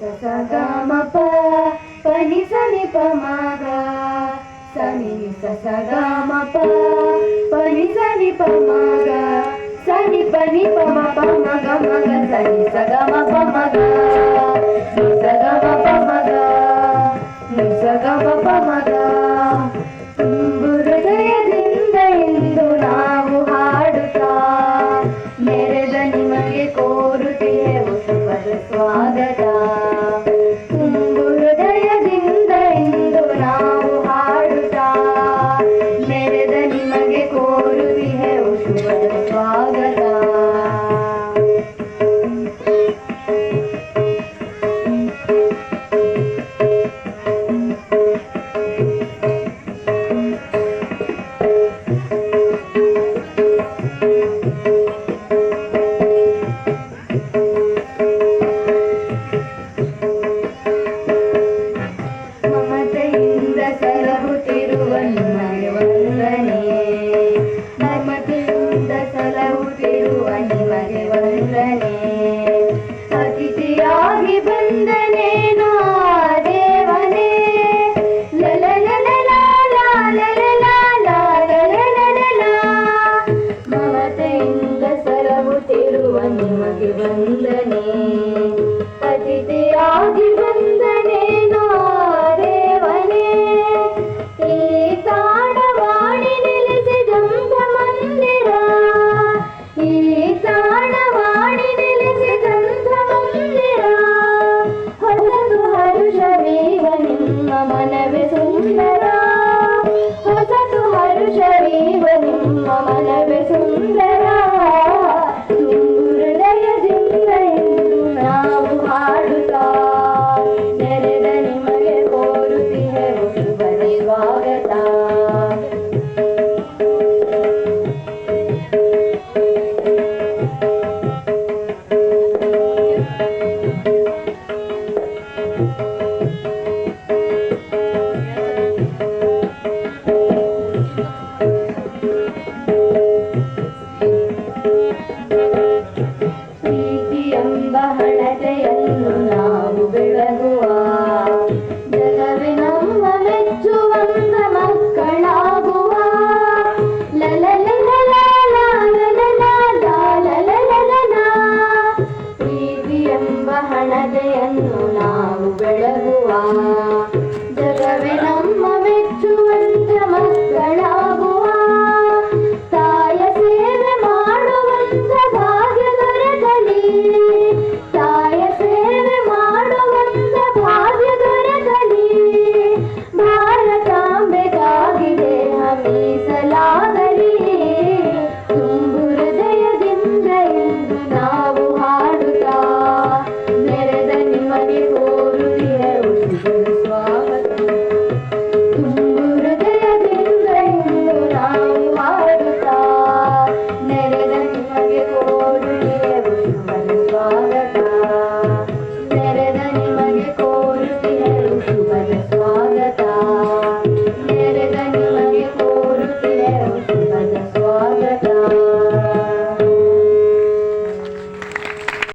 సగమప పని సని పమగా సని సగమప పని సని పమగా సని పని పమ పమ గమ గ సని సగమ పమగా. సగమ da da. And then. வளத்தையல்ல Thank you.